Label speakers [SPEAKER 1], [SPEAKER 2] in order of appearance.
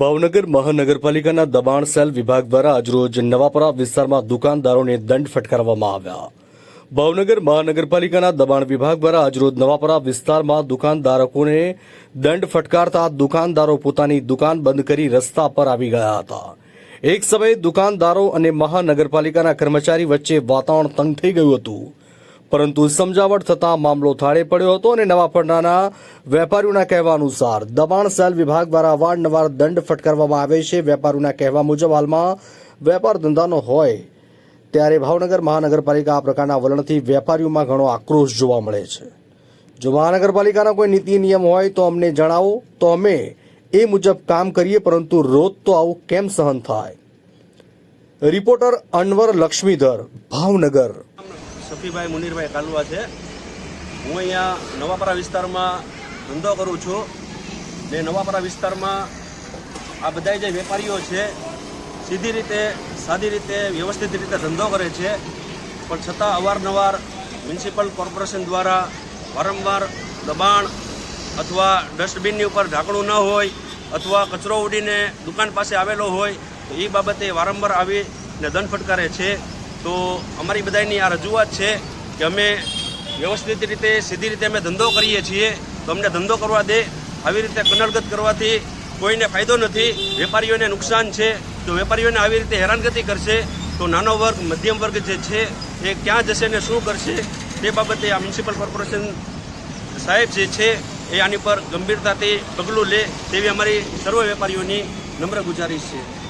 [SPEAKER 1] ભાવનગર મહાનગરપાલિકાના દબાણ સેલ વિભાગ દ્વારા આજરોજ નવાપરા વિસ્તારમાં દુકાનદારોને દંડ ફટકારવામાં આવ્યા. ભાવનગર મહાનગરપાલિકાના દબાણ વિભાગ દ્વારા આજરોજ નવાપરા વિસ્તારમાં દુકાનદારકોને દંડ ફટકારતા દુકાનદારો પોતાની દુકાન બંધ કરી રસ્તા પર આવી ગયા હતા. એક સમયે દુકાનદારો અને મહાનગરપાલિકાના કર્મચારી વચ્ચે વાતાવરણ તંગ થઈ ગયું હતું. પરંતુ સમજાવટ થતાં મામલો થાળે પડ્યો હતો અને નવાપરનાના વેપારીઓના કહેવા અનુસાર દબાણ સેલ વિભાગ દ્વારા અવારનવાર દંડ ફટકારવામાં આવે છે. વેપારીઓના કહેવા મુજબ હાલમાં વેપાર ધંધાનો હોય ત્યારે ભાવનગર મહાનગરપાલિકા આ પ્રકારના વલણથી વેપારીઓમાં ઘણો આક્રોશ જોવા મળે છે. જો મહાનગરપાલિકાના કોઈ નીતિ નિયમ હોય તો અમને જણાવો, તો અમે એ મુજબ કામ કરીએ, પરંતુ રોજ તો આવું કેમ સહન થાય? રિપોર્ટર અનવર લક્ષ્મીધર, ભાવનગર.
[SPEAKER 2] સફીભાઈ મુનીરભાઈ કાલવા છે. હું અહીંયા નવાપરા વિસ્તારમાં ધંધો કરું છું ને નવાપરા વિસ્તારમાં આ બધા જે વેપારીઓ છે, સીધી રીતે, સાદી રીતે, વ્યવસ્થિત રીતે ધંધો કરે છે. પણ છતાં અવારનવાર મ્યુનિસિપલ કોર્પોરેશન દ્વારા વારંવાર દબાણ અથવા ડસ્ટબિનની ઉપર ઢાંકણું ન હોય અથવા કચરો ઉડીને દુકાન પાસે આવેલો હોય તો એ બાબતે વારંવાર આવીને દંડ ફટકારે છે. તો અમારી બધાની આ રજૂઆત છે કે અમે વ્યવસ્થિત રીતે, સીધી રીતે અમે ધંધો કરીએ છીએ. તો અમને ધંધો કરવા દે. આવી રીતે કનડગત કરવાથી કોઈને ફાયદો નથી. વેપારીઓને નુકસાન છે. તો વેપારીઓને આવી રીતે હેરાનગતિ કરશે, તો નાનો વર્ગ, મધ્યમ વર્ગ જે છે, એ ક્યાં જશે ને શું કરશે, તે બાબતે આ મ્યુનિસિપલ કોર્પોરેશન સાહેબ જે છે, એ આની પર ગંભીરતાથી પગલું લે તેવી અમારી સર્વ વેપારીઓની નમ્ર ગુજારિશ છે.